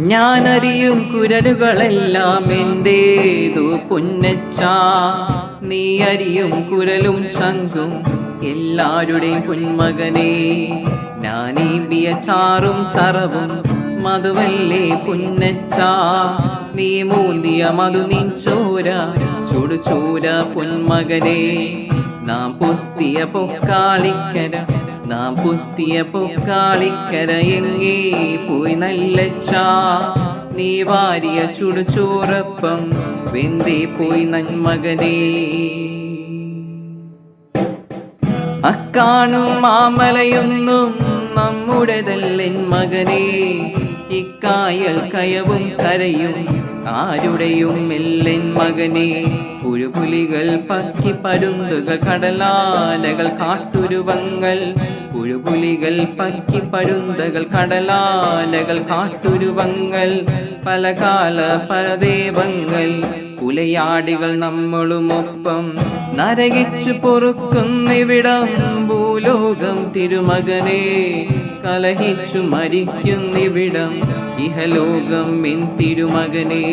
ഞാനറിയും കുരലുകളെല്ലാം എന്തേതു പുന്നച്ച. നീ അറിയും കുരലും ചങ്കും എല്ലാരുടെയും പുന്മകനെ. ഞാനീമ്പിയ ചാറും ചറവും മധുവല്ലേ പുന്നച്ച. നീ മൂന്തിയ മധു നീ ചോര ചുടുചൂര പുന്മകനെ. നാം പൊത്തിയ പൊക്കാളിക്കര നാം പുത്തിയ പൊക്കാളിക്കരയെങ്ങി പോയി നല്ലച്ചാ നീ വാരിയ ചുടുചോറപ്പം വെന്തേ പോയി നന്മകനേ. അക്കാണും മാമലയൊന്നും നമ്മുടെതല്ലെൻ മകനേ. ഇക്കായൽ കയവും കരയും ആരുടെയും മെല്ലൻ മകനെ. പുഴുപുലികൾ പക്കി പരുന്തുകൾ കടലാലകൾ കാട്ടുരുവങ്ങൾ പുഴുപുലികൾ പക്കി പരുന്തകൾ കടലാലകൾ കാട്ടുരുവങ്ങൾ പല പലകാല പരദേവങ്ങൾ പുലയാടികൾ നമ്മളുമൊപ്പം നരകിച്ചു പൊറുക്കുന്നിവിടം ഭൂലോകം തിരുമകനെ കലഹിച്ചു മരിക്കുന്നിവിടം ഇഹലോകം എൻ തിരുമകനേ.